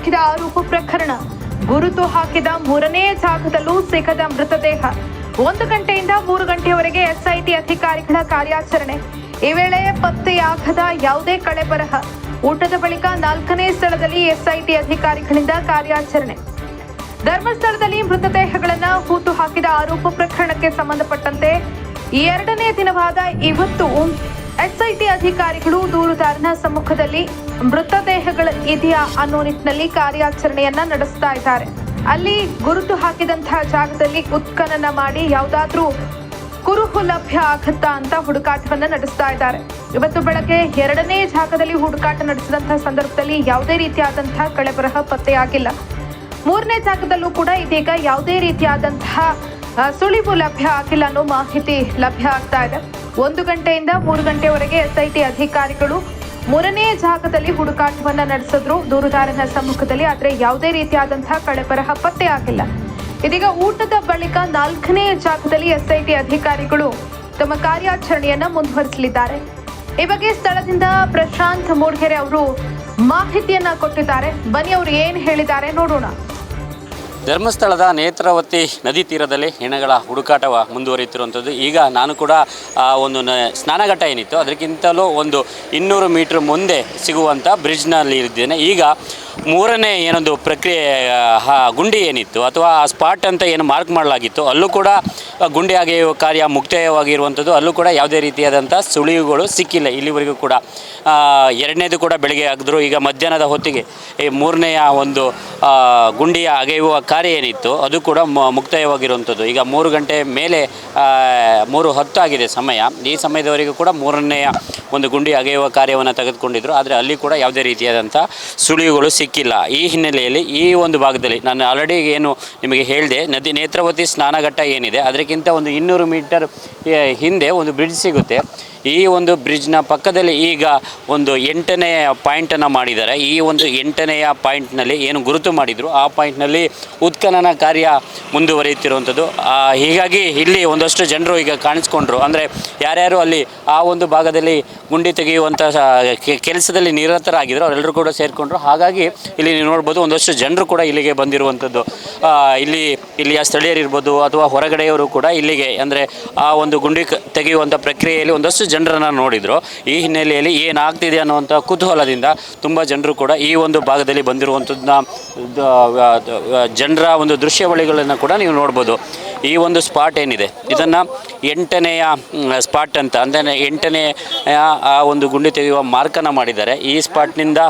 ಹಾಕಿದ ಆರೋಪ ಪ್ರಕರಣ. ಗುರುತು ಹಾಕಿದ ಮೂರನೇ ಜಾಗದಲ್ಲೂ ಸಿಗದ ಮೃತದೇಹ. ಒಂದು ಗಂಟೆಯಿಂದ ಮೂರು ಗಂಟೆಯವರೆಗೆ ಎಸ್ಐಟಿ ಅಧಿಕಾರಿಗಳ ಕಾರ್ಯಾಚರಣೆ. ಈ ವೇಳೆ ಪತ್ತೆಯಾಗದ ಯಾವುದೇ ಕಳೆ ಬರಹ. ಊಟದ ಬಳಿಕ ನಾಲ್ಕನೇ ಸ್ಥಳದಲ್ಲಿ ಎಸ್ಐಟಿ ಅಧಿಕಾರಿಗಳಿಂದ ಕಾರ್ಯಾಚರಣೆ. ಧರ್ಮಸ್ಥಳದಲ್ಲಿ ಮೃತದೇಹಗಳನ್ನು ಹೂತು ಹಾಕಿದ ಆರೋಪ ಪ್ರಕರಣಕ್ಕೆ ಸಂಬಂಧಪಟ್ಟಂತೆ ಎರಡನೇ ದಿನವಾದ ಇವತ್ತು ಎಸ್ಐಟಿ ಅಧಿಕಾರಿಗಳು ದೂರುದಾರನ ಸಮ್ಮುಖದಲ್ಲಿ ಮೃತದೇಹಗಳ ಇದೆಯಾ ಅನ್ನೋ ನಿಟ್ಟಿನಲ್ಲಿ ಕಾರ್ಯಾಚರಣೆಯನ್ನ ನಡೆಸ್ತಾ ಇದ್ದಾರೆ. ಅಲ್ಲಿ ಗುರುತು ಹಾಕಿದಂತಹ ಜಾಗದಲ್ಲಿ ಉತ್ಖನನ ಮಾಡಿ ಯಾವುದಾದ್ರೂ ಕುರುಹು ಲಭ್ಯ ಆಗತ್ತಾ ಅಂತ ಹುಡುಕಾಟವನ್ನ ನಡೆಸ್ತಾ ಇದ್ದಾರೆ. ಇವತ್ತು ಬೆಳಗ್ಗೆ ಎರಡನೇ ಜಾಗದಲ್ಲಿ ಹುಡುಕಾಟ ನಡೆಸಿದಂತಹ ಸಂದರ್ಭದಲ್ಲಿ ಯಾವುದೇ ರೀತಿಯಾದಂತಹ ಕಳೆಬರಹ ಪತ್ತೆಯಾಗಿಲ್ಲ. ಮೂರನೇ ಜಾಗದಲ್ಲೂ ಕೂಡ ಇದೀಗ ಯಾವುದೇ ರೀತಿಯಾದಂತಹ ಸುಳಿವು ಲಭ್ಯ ಆಗಿಲ್ಲ ಅನ್ನೋ ಮಾಹಿತಿ ಲಭ್ಯ ಆಗ್ತಾ ಇದೆ. ಒಂದು ಗಂಟೆಯಿಂದ ಮೂರು ಗಂಟೆವರೆಗೆ ಎಸ್ಐಟಿ ಅಧಿಕಾರಿಗಳು ಮೂರನೇ ಜಾಗದಲ್ಲಿ ಹುಡುಕಾಟವನ್ನ ನಡೆಸಿದ್ರು. ದೂರುದಾರನ ಸಮ್ಮುಖದಲ್ಲಿ, ಆದರೆ ಯಾವುದೇ ರೀತಿಯಾದಂತಹ ಪತ್ತೆ ಆಗಿಲ್ಲ. ಇದೀಗ ಊಟದ ಬಳಿಕ ನಾಲ್ಕನೇ ಜಾಗದಲ್ಲಿ ಎಸ್ಐಟಿ ಅಧಿಕಾರಿಗಳು ತಮ್ಮ ಕಾರ್ಯಾಚರಣೆಯನ್ನ ಮುಂದುವರಿಸಲಿದ್ದಾರೆ. ಈ ಬಗ್ಗೆ ಸ್ಥಳದಿಂದ ಪ್ರಶಾಂತ್ ಮೂಡ್ಗೆರೆ ಅವರು ಮಾಹಿತಿಯನ್ನ ಕೊಟ್ಟಿದ್ದಾರೆ. ಬನ್ನಿ, ಅವರು ಏನ್ ಹೇಳಿದ್ದಾರೆ ನೋಡೋಣ. ಧರ್ಮಸ್ಥಳದ ನೇತ್ರಾವತಿ ನದಿ ತೀರದಲ್ಲಿ ಹೆಣಗಳ ಹುಡುಕಾಟ ಮುಂದುವರಿಯುತ್ತಿರುವಂಥದ್ದು. ಈಗ ನಾನು ಕೂಡ ಒಂದು ಸ್ನಾನಘಟ್ಟ ಏನಿತ್ತು ಅದಕ್ಕಿಂತಲೂ ಒಂದು ಇನ್ನೂರು ಮೀಟ್ರ್ ಮುಂದೆ ಸಿಗುವಂಥ ಬ್ರಿಡ್ಜ್ನಲ್ಲಿ ಇದ್ದೇನೆ ಈಗ ಮೂರನೇ ಏನೊಂದು ಪ್ರಕ್ರಿಯೆ ಗುಂಡಿ ಏನಿತ್ತು ಅಥವಾ ಆ ಸ್ಪಾಟ್ ಅಂತ ಏನು ಮಾರ್ಕ್ ಮಾಡಲಾಗಿತ್ತು, ಅಲ್ಲೂ ಕೂಡ ಗುಂಡಿ ಅಗೆಯುವ ಕಾರ್ಯ ಮುಕ್ತಾಯವಾಗಿರುವಂಥದ್ದು. ಅಲ್ಲೂ ಕೂಡ ಯಾವುದೇ ರೀತಿಯಾದಂಥ ಸುಳಿವುಗಳು ಸಿಕ್ಕಿಲ್ಲ. ಇಲ್ಲಿವರೆಗೂ ಕೂಡ ಎರಡನೇದು ಕೂಡ ಬೆಳಗ್ಗೆ ಆಗಿದ್ರು. ಈಗ ಮಧ್ಯಾಹ್ನದ ಹೊತ್ತಿಗೆ ಈ ಮೂರನೆಯ ಒಂದು ಗುಂಡಿಯ ಅಗೆಯುವ ಕಾರ್ಯ ಏನಿತ್ತು, ಅದು ಕೂಡ ಮುಕ್ತಾಯವಾಗಿರುವಂಥದ್ದು. ಈಗ ಮೂರು ಗಂಟೆ ಮೇಲೆ ಮೂರು ಹತ್ತು ಆಗಿದೆ ಸಮಯ. ಈ ಸಮಯದವರೆಗೂ ಕೂಡ ಮೂರನೆಯ ಒಂದು ಗುಂಡಿ ಅಗೆಯುವ ಕಾರ್ಯವನ್ನು ತೆಗೆದುಕೊಂಡಿದ್ರು. ಆದರೆ ಅಲ್ಲಿ ಕೂಡ ಯಾವುದೇ ರೀತಿಯಾದಂಥ ಸುಳಿವುಗಳು ಸಿಕ್ಕಿಲ್ಲ. ಈ ಹಿನ್ನೆಲೆಯಲ್ಲಿ ಈ ಒಂದು ಭಾಗದಲ್ಲಿ ನಾನು ಆಲ್ರೆಡಿ ಏನು ನಿಮಗೆ ಹೇಳಿದೆ, ನದಿ ನೇತ್ರಾವತಿ ಸ್ನಾನಘಟ್ಟ ಏನಿದೆ, ಅದಕ್ಕಿಂತ ಒಂದು ಇನ್ನೂರು ಮೀಟರ್ ಹಿಂದೆ ಒಂದು ಬ್ರಿಡ್ಜ್ ಸಿಗುತ್ತೆ. ಈ ಒಂದು ಬ್ರಿಡ್ಜ್ನ ಪಕ್ಕದಲ್ಲಿ ಈಗ ಒಂದು ಎಂಟನೆಯ ಪಾಯಿಂಟನ್ನು ಮಾಡಿದ್ದಾರೆ. ಈ ಒಂದು ಎಂಟನೆಯ ಪಾಯಿಂಟ್ನಲ್ಲಿ ಏನು ಗುರುತು ಮಾಡಿದರು, ಆ ಪಾಯಿಂಟ್ನಲ್ಲಿ ಉತ್ಖನನ ಕಾರ್ಯ ಮುಂದುವರಿಯುತ್ತಿರುವಂಥದ್ದು ಹೀಗಾಗಿ ಇಲ್ಲಿ ಒಂದಷ್ಟು ಜನರು ಈಗ ಕಾಣಿಸ್ಕೊಂಡ್ರು. ಅಂದರೆ ಯಾರ್ಯಾರು ಅಲ್ಲಿ ಆ ಒಂದು ಭಾಗದಲ್ಲಿ ಗುಂಡಿ ತೆಗೆಯುವಂಥ ಕೆಲಸದಲ್ಲಿ ನಿರತರಾಗಿದ್ದರು ಅವರೆಲ್ಲರೂ ಕೂಡ ಸೇರಿಕೊಂಡ್ರು. ಹಾಗಾಗಿ ಇಲ್ಲಿ ನೀವು ನೋಡ್ಬೋದು ಒಂದಷ್ಟು ಜನರು ಕೂಡ ಇಲ್ಲಿಗೆ ಬಂದಿರುವಂಥದ್ದು ಇಲ್ಲಿ ಇಲ್ಲಿಯ ಸ್ಥಳೀಯರಿರ್ಬೋದು ಅಥವಾ ಹೊರಗಡೆಯವರು ಕೂಡ ಇಲ್ಲಿಗೆ, ಅಂದರೆ ಆ ಒಂದು ಗುಂಡಿ ತೆಗೆಯುವಂಥ ಪ್ರಕ್ರಿಯೆಯಲ್ಲಿ ಒಂದಷ್ಟು ಜನರನ್ನು ನೋಡಿದರು. ಈ ಹಿನ್ನೆಲೆಯಲ್ಲಿ ಏನಾಗ್ತಿದೆ ಅನ್ನುವಂಥ ಕುತೂಹಲದಿಂದ ತುಂಬ ಜನರು ಕೂಡ ಈ ಒಂದು ಭಾಗದಲ್ಲಿ ಬಂದಿರುವಂಥದ್ದನ್ನ ಜನರ ಒಂದು ದೃಶ್ಯಾವಳಿಗಳನ್ನು ಕೂಡ ನೀವು ನೋಡ್ಬೋದು. ಈ ಒಂದು ಸ್ಪಾಟ್ ಏನಿದೆ? ಇದನ್ನು ಎಂಟನೆಯ ಸ್ಪಾಟ್ ಅಂತ, ಅಂದರೆ ಎಂಟನೇ ಆ ಒಂದು ಗುಂಡಿ ತೆಗೆಯುವ ಮಾರ್ಕನ್ನು ಮಾಡಿದ್ದಾರೆ. ಈ ಸ್ಪಾಟ್ನಿಂದ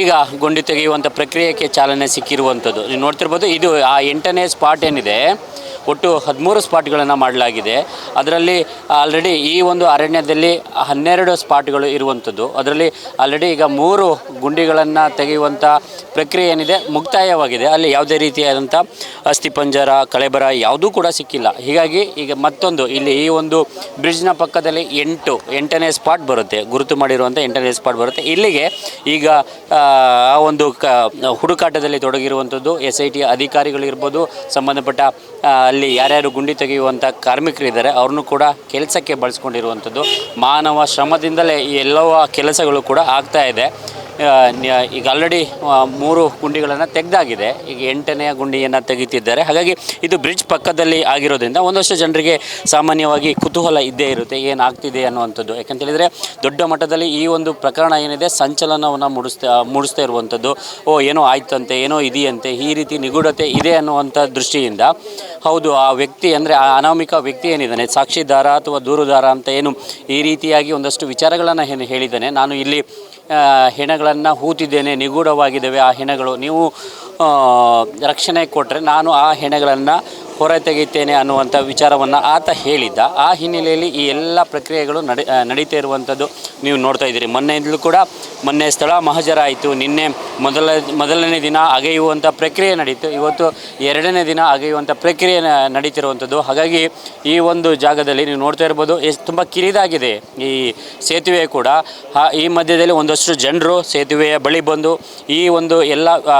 ಈಗ ಗುಂಡಿ ತೆಗೆಯುವಂಥ ಪ್ರಕ್ರಿಯೆಗೆ ಚಾಲನೆ ಸಿಕ್ಕಿರುವಂಥದ್ದು ನೀವು ನೋಡ್ತಿರ್ಬೋದು, ಇದು ಆ ಎಂಟನೇ ಸ್ಪಾಟ್ ಏನಿದೆ? ಒಟ್ಟು ಹದಿಮೂರು ಸ್ಪಾಟ್ಗಳನ್ನು ಮಾಡಲಾಗಿದೆ. ಅದರಲ್ಲಿ ಆಲ್ರೆಡಿ ಈ ಒಂದು ಅರಣ್ಯದಲ್ಲಿ ಹನ್ನೆರಡು ಸ್ಪಾಟ್ಗಳು ಇರುವಂಥದ್ದು ಅದರಲ್ಲಿ ಆಲ್ರೆಡಿ ಈಗ ಮೂರು ಗುಂಡಿಗಳನ್ನು ತೆಗೆಯುವಂಥ ಪ್ರಕ್ರಿಯೆ ಏನಿದೆ ಮುಕ್ತಾಯವಾಗಿದೆ. ಅಲ್ಲಿ ಯಾವುದೇ ರೀತಿಯಾದಂಥ ಅಸ್ಥಿಪಂಜರ ಕಳೆಬರ ಯಾವುದೂ ಕೂಡ ಸಿಕ್ಕಿಲ್ಲ. ಹೀಗಾಗಿ ಈಗ ಮತ್ತೊಂದು ಇಲ್ಲಿ ಈ ಒಂದು ಬ್ರಿಡ್ಜ್ನ ಪಕ್ಕದಲ್ಲಿ ಎಂಟು ಎಂಟನೇ ಸ್ಪಾಟ್ ಬರುತ್ತೆ. ಗುರುತು ಮಾಡಿರುವಂಥ ಎಂಟನೇ ಸ್ಪಾಟ್ ಬರುತ್ತೆ. ಇಲ್ಲಿಗೆ ಈಗ ಆ, ಒಂದು ಕ ಹುಡುಕಾಟದಲ್ಲಿ ತೊಡಗಿರುವಂಥದ್ದು ಎಸ್ ಐ ಟಿ ಅಧಿಕಾರಿಗಳಿರ್ಬೋದು ಸಂಬಂಧಪಟ್ಟ ಅಲ್ಲಿ ಯಾರ್ಯಾರು ಗುಂಡಿ ತೆಗೆಯುವಂಥ ಕಾರ್ಮಿಕರಿದ್ದಾರೆ, ಅವ್ರನ್ನೂ ಕೂಡ ಕೆಲಸಕ್ಕೆ ಬಳಸ್ಕೊಂಡಿರುವಂಥದ್ದು. ಮಾನವ ಶ್ರಮದಿಂದಲೇ ಈ ಎಲ್ಲವ ಕೆಲಸಗಳು ಕೂಡ ಆಗ್ತಾ ಇದೆ. ಈಗ ಆಲ್ರೆಡಿ ಮೂರು ಗುಂಡಿಗಳನ್ನು ತೆಗೆದಾಗಿದೆ. ಈಗ ಎಂಟನೆಯ ಗುಂಡಿಯನ್ನು ತೆಗೀತಿದ್ದಾರೆ. ಹಾಗಾಗಿ ಇದು ಬ್ರಿಡ್ಜ್ ಪಕ್ಕದಲ್ಲಿ ಆಗಿರೋದ್ರಿಂದ ಒಂದಷ್ಟು ಜನರಿಗೆ ಸಾಮಾನ್ಯವಾಗಿ ಕುತೂಹಲ ಇದ್ದೇ ಇರುತ್ತೆ ಏನಾಗ್ತಿದೆ ಅನ್ನುವಂಥದ್ದು. ಯಾಕಂತೇಳಿದರೆ ದೊಡ್ಡ ಮಟ್ಟದಲ್ಲಿ ಈ ಒಂದು ಪ್ರಕರಣ ಏನಿದೆ, ಸಂಚಲನವನ್ನು ಮೂಡಿಸ್ತಾ ಮೂಡಿಸ್ತಾ ಇರುವಂಥದ್ದು. ಓ, ಏನೋ ಆಯ್ತಂತೆ, ಏನೋ ಇದೆಯಂತೆ, ಈ ರೀತಿ ನಿಗೂಢತೆ ಇದೆ ಅನ್ನುವಂಥ ದೃಷ್ಟಿಯಿಂದ ಹೌದು, ಆ ವ್ಯಕ್ತಿ ಅಂದರೆ ಆ ಅನಾಮಿಕ ವ್ಯಕ್ತಿ ಏನಿದ್ದಾನೆ? ಸಾಕ್ಷಿದಾರ ಅಥವಾ ದೂರುದಾರ ಅಂತ ಏನು ಈ ರೀತಿಯಾಗಿ ಒಂದಷ್ಟು ವಿಚಾರಗಳನ್ನು ಏನು ಹೇಳಿದ್ದಾನೆ. ನಾನು ಇಲ್ಲಿ ಹೆಣಗಳನ್ನು ಹೂತಿದ್ದೇನೆ, ನಿಗೂಢವಾಗಿದ್ದಾವೆ ಆ ಹೆಣಗಳು. ನೀವು ರಕ್ಷಣೆ ಕೊಟ್ಟರೆ ನಾನು ಆ ಹೆಣೆಗಳನ್ನು ಹೊರ ತೆಗಿತೇನೆ ಅನ್ನುವಂಥ ವಿಚಾರವನ್ನು ಆತ ಹೇಳಿದ್ದ. ಆ ಹಿನ್ನೆಲೆಯಲ್ಲಿ ಈ ಎಲ್ಲ ಪ್ರಕ್ರಿಯೆಗಳು ನಡೆ ನಡೀತಾ ಇರುವಂಥದ್ದು ನೀವು ನೋಡ್ತಾ ಇದ್ದೀರಿ. ಮೊನ್ನೆಯಿಂದಲೂ ಕೂಡ ಮೊನ್ನೆ ಸ್ಥಳ ಮಹಜರಾಯಿತು. ನಿನ್ನೆ ಮೊದಲ ಮೊದಲನೇ ದಿನ ಅಗೆಯುವಂಥ ಪ್ರಕ್ರಿಯೆ ನಡೀತು. ಇವತ್ತು ಎರಡನೇ ದಿನ ಅಗೆಯುವಂಥ ಪ್ರಕ್ರಿಯೆ ನಡೀತಿರುವಂಥದ್ದು ಹಾಗಾಗಿ ಈ ಒಂದು ಜಾಗದಲ್ಲಿ ನೀವು ನೋಡ್ತಾ ಇರ್ಬೋದು ತುಂಬ ಕಿರಿದಾಗಿದೆ ಈ ಸೇತುವೆ ಕೂಡ. ಈ ಮಧ್ಯದಲ್ಲಿ ಒಂದಷ್ಟು ಜನರು ಸೇತುವೆಯ ಬಳಿ ಬಂದು ಈ ಒಂದು ಎಲ್ಲ ಆ,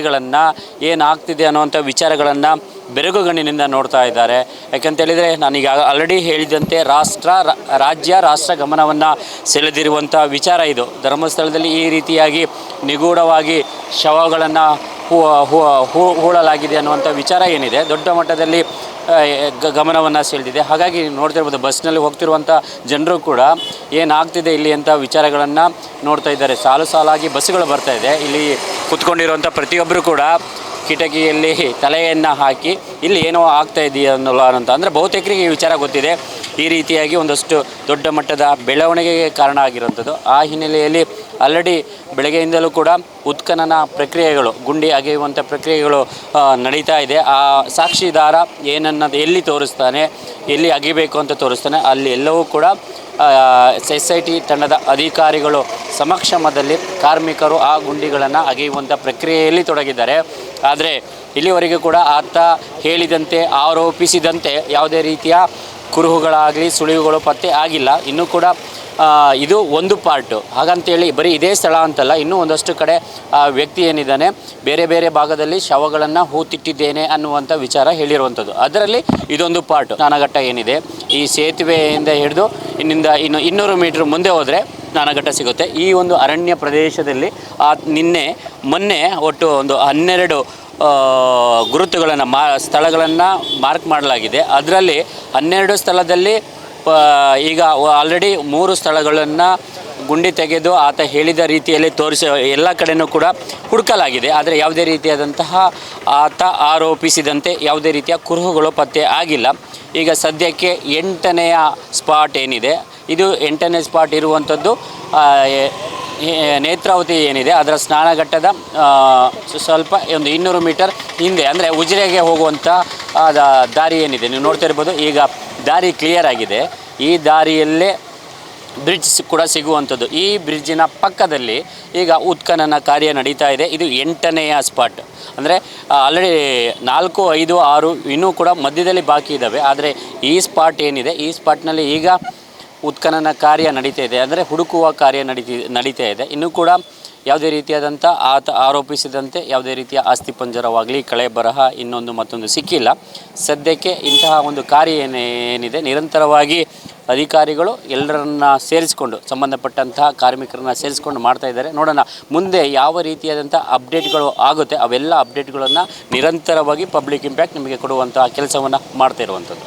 ಬೆಳವಣಿಗೆಗಳನ್ನು ಏನಾಗ್ತಿದೆ ಅನ್ನುವಂಥ ವಿಚಾರಗಳನ್ನು ಬೆರಗುಗಣ್ಣಿನಿಂದ ನೋಡ್ತಾ ಇದ್ದಾರೆ. ಯಾಕಂತೇಳಿದರೆ ನಾನೀಗ ಆಲ್ರೆಡಿ ಹೇಳಿದಂತೆ ರಾಷ್ಟ್ರ ರಾಜ್ಯ, ರಾಷ್ಟ್ರ ಗಮನವನ್ನು ಸೆಳೆದಿರುವಂಥ ವಿಚಾರ ಇದು. ಧರ್ಮಸ್ಥಳದಲ್ಲಿ ಈ ರೀತಿಯಾಗಿ ನಿಗೂಢವಾಗಿ ಶವಗಳನ್ನು ಹೂಳಲಾಗಿದೆ ಅನ್ನುವಂಥ ವಿಚಾರ ಏನಿದೆ, ದೊಡ್ಡ ಮಟ್ಟದಲ್ಲಿ ಗಮನವನ್ನು ಸೆಳೆದಿದೆ. ಹಾಗಾಗಿ ನೋಡ್ತಿರ್ಬೋದು, ಬಸ್ನಲ್ಲಿ ಹೋಗ್ತಿರುವಂಥ ಜನರು ಕೂಡ ಏನಾಗ್ತಿದೆ ಇಲ್ಲಿ ಅಂತ ವಿಚಾರಗಳನ್ನು ನೋಡ್ತಾ ಇದ್ದಾರೆ. ಸಾಲು ಸಾಲಾಗಿ ಬಸ್ಸುಗಳು ಬರ್ತಾ ಇದೆ. ಇಲ್ಲಿ ಕುತ್ಕೊಂಡಿರುವಂಥ ಪ್ರತಿಯೊಬ್ಬರು ಕೂಡ ಕಿಟಕಿಯಲ್ಲಿ ತಲೆಯನ್ನು ಹಾಕಿ, ಇಲ್ಲಿ ಏನೋ ಆಗ್ತಾ ಇದೆಯಾ ಅನ್ನೋಲ್ಲ ಅಂತ ಅಂದರೆ ಬಹುತೇಕರಿಗೆ ಈ ವಿಚಾರ ಗೊತ್ತಿದೆ. ಈ ರೀತಿಯಾಗಿ ಒಂದಷ್ಟು ದೊಡ್ಡ ಮಟ್ಟದ ಬೆಳವಣಿಗೆಗೆ ಕಾರಣ ಆಗಿರುವಂಥದ್ದು. ಆ ಹಿನ್ನೆಲೆಯಲ್ಲಿ ಆಲ್ರೆಡಿ ಬೆಳಗ್ಗೆಯಿಂದಲೂ ಕೂಡ ಉತ್ಖನನ ಪ್ರಕ್ರಿಯೆಗಳು, ಗುಂಡಿ ಅಗೆಯುವಂಥ ಪ್ರಕ್ರಿಯೆಗಳು ನಡೀತಾ ಇದೆ. ಆ ಸಾಕ್ಷಿದಾರ ಏನನ್ನದು ಎಲ್ಲಿ ತೋರಿಸ್ತಾನೆ, ಎಲ್ಲಿ ಅಗಿಬೇಕು ಅಂತ ತೋರಿಸ್ತಾನೆ, ಅಲ್ಲಿ ಎಲ್ಲವೂ ಕೂಡ ಎಸ್ ಐ ತಂಡದ ಅಧಿಕಾರಿಗಳು ಸಮಕ್ಷಮದಲ್ಲಿ ಕಾರ್ಮಿಕರು ಆ ಗುಂಡಿಗಳನ್ನು ಅಗೆಯುವಂಥ ಪ್ರಕ್ರಿಯೆಯಲ್ಲಿ ತೊಡಗಿದ್ದಾರೆ. ಆದರೆ ಇಲ್ಲಿವರೆಗೂ ಕೂಡ ಆತ ಹೇಳಿದಂತೆ, ಆರೋಪಿಸಿದಂತೆ ಯಾವುದೇ ರೀತಿಯ ಕುರುಹುಗಳಾಗಲಿ, ಸುಳಿವುಗಳು ಪತ್ತೆ ಆಗಿಲ್ಲ. ಇನ್ನೂ ಕೂಡ ಇದು ಒಂದು ಪಾರ್ಟು. ಹಾಗಂತೇಳಿ ಬರೀ ಇದೇ ಸ್ಥಳ ಅಂತಲ್ಲ, ಇನ್ನೂ ಒಂದಷ್ಟು ಕಡೆ, ಆ, ವ್ಯಕ್ತಿ ಏನಿದ್ದಾನೆ, ಬೇರೆ ಬೇರೆ ಭಾಗದಲ್ಲಿ ಶವಗಳನ್ನು ಹೂತಿಟ್ಟಿದ್ದೇನೆ ಅನ್ನುವಂಥ ವಿಚಾರ ಹೇಳಿರುವಂಥದ್ದು ಅದರಲ್ಲಿ ಇದೊಂದು ಪಾರ್ಟ್. ನಾನಘಟ್ಟ ಏನಿದೆ, ಈ ಸೇತುವೆಯಿಂದ ಹಿಡಿದು ಇನ್ನಿಂದ ಇನ್ನು ಇನ್ನೂರು ಮೀಟ್ರ್ ಮುಂದೆ ಹೋದರೆ ನಾನಘಟ್ಟ ಸಿಗುತ್ತೆ. ಈ ಒಂದು ಅರಣ್ಯ ಪ್ರದೇಶದಲ್ಲಿ ನಿನ್ನೆ, ಮೊನ್ನೆ ಒಟ್ಟು ಒಂದು ಹನ್ನೆರಡು ಗುರುತುಗಳನ್ನು ಮಾ, ಸ್ಥಳಗಳನ್ನು ಮಾರ್ಕ್ ಮಾಡಲಾಗಿದೆ. ಅದರಲ್ಲಿ ಹನ್ನೆರಡು ಸ್ಥಳದಲ್ಲಿ ಪ ಈಗ ಆಲ್ರೆಡಿ ಮೂರು ಸ್ಥಳಗಳನ್ನು ಗುಂಡಿ ತೆಗೆದು ಆತ ಹೇಳಿದ ರೀತಿಯಲ್ಲಿ ತೋರಿಸ, ಎಲ್ಲ ಕಡೆಯೂ ಕೂಡ ಹುಡುಕಲಾಗಿದೆ. ಆದರೆ ಯಾವುದೇ ರೀತಿಯಾದಂತಹ ಆತ ಆರೋಪಿಸಿದಂತೆ ಯಾವುದೇ ರೀತಿಯ ಕುರುಹುಗಳು ಪತ್ತೆ ಆಗಿಲ್ಲ. ಈಗ ಸದ್ಯಕ್ಕೆ ಎಂಟನೆಯ ಸ್ಪಾಟ್ ಏನಿದೆ? ಇದು ಎಂಟನೇ ಸ್ಪಾಟ್ ಇರುವಂಥದ್ದು ನೇತ್ರಾವತಿ ಏನಿದೆ, ಅದರ ಸ್ನಾನಘಟ್ಟದ ಸ್ವ- ಸ್ವಲ್ಪ ಒಂದು ಇನ್ನೂರು ಮೀಟರ್ ಹಿಂದೆ, ಅಂದರೆ ಉಜಿರೆಗೆ ಹೋಗುವಂಥ ದಾರಿ ಏನಿದೆ, ನೀವು ನೋಡ್ತಾ ಇರ್ಬೋದು, ಈಗ ದಾರಿ ಕ್ಲಿಯರ್ ಆಗಿದೆ. ಈ ದಾರಿಯಲ್ಲೇ ಬ್ರಿಡ್ಜ್ ಕೂಡ ಸಿಗುವಂಥದ್ದು. ಈ ಬ್ರಿಡ್ಜಿನ ಪಕ್ಕದಲ್ಲಿ ಈಗ ಉತ್ಖನನ ಕಾರ್ಯ ನಡೀತಾ ಇದೆ. ಇದು ಎಂಟನೆಯ ಸ್ಪಾಟ್ ಅಂದರೆ ಆಲ್ರೆಡಿ ನಾಲ್ಕು, ಐದು, ಆರು ಇನ್ನೂ ಕೂಡ ಮಧ್ಯದಲ್ಲಿ ಬಾಕಿ ಇದ್ದಾವೆ ಆದರೆ ಈ ಸ್ಪಾಟ್ ಏನಿದೆ, ಈ ಸ್ಪಾಟ್ನಲ್ಲಿ ಈಗ ಉತ್ಖನನ ಕಾರ್ಯ ನಡೀತಾ ಇದೆ, ಅಂದರೆ ಹುಡುಕುವ ಕಾರ್ಯ ನಡೀತಿ, ನಡೀತಾ ಇದೆ. ಇನ್ನೂ ಕೂಡ ಯಾವುದೇ ರೀತಿಯಾದಂಥ ಆತ ಆರೋಪಿಸಿದಂತೆ ಯಾವುದೇ ರೀತಿಯ ಆಸ್ತಿ ಪಂಜರವಾಗಲಿ, ಕಳೆ ಬರಹ, ಇನ್ನೊಂದು ಮತ್ತೊಂದು ಸಿಕ್ಕಿಲ್ಲ. ಸದ್ಯಕ್ಕೆ ಇಂತಹ ಒಂದು ಕಾರ್ಯ ಏನೇ, ಏನಿದೆ, ನಿರಂತರವಾಗಿ ಅಧಿಕಾರಿಗಳು ಎಲ್ಲರನ್ನ ಸೇರಿಸಿಕೊಂಡು, ಸಂಬಂಧಪಟ್ಟಂತಹ ಕಾರ್ಮಿಕರನ್ನ ಸೇರಿಸ್ಕೊಂಡು ಮಾಡ್ತಾ ಇದ್ದಾರೆ. ನೋಡೋಣ, ಮುಂದೆ ಯಾವ ರೀತಿಯಾದಂಥ ಅಪ್ಡೇಟ್ಗಳು ಆಗುತ್ತೆ, ಅವೆಲ್ಲ ಅಪ್ಡೇಟ್ಗಳನ್ನು ನಿರಂತರವಾಗಿ ಪಬ್ಲಿಕ್ ಇಂಪ್ಯಾಕ್ಟ್ ನಿಮಗೆ ಕೊಡುವಂತಹ ಕೆಲಸವನ್ನು ಮಾಡ್ತಾ ಇರುವಂಥದ್ದು.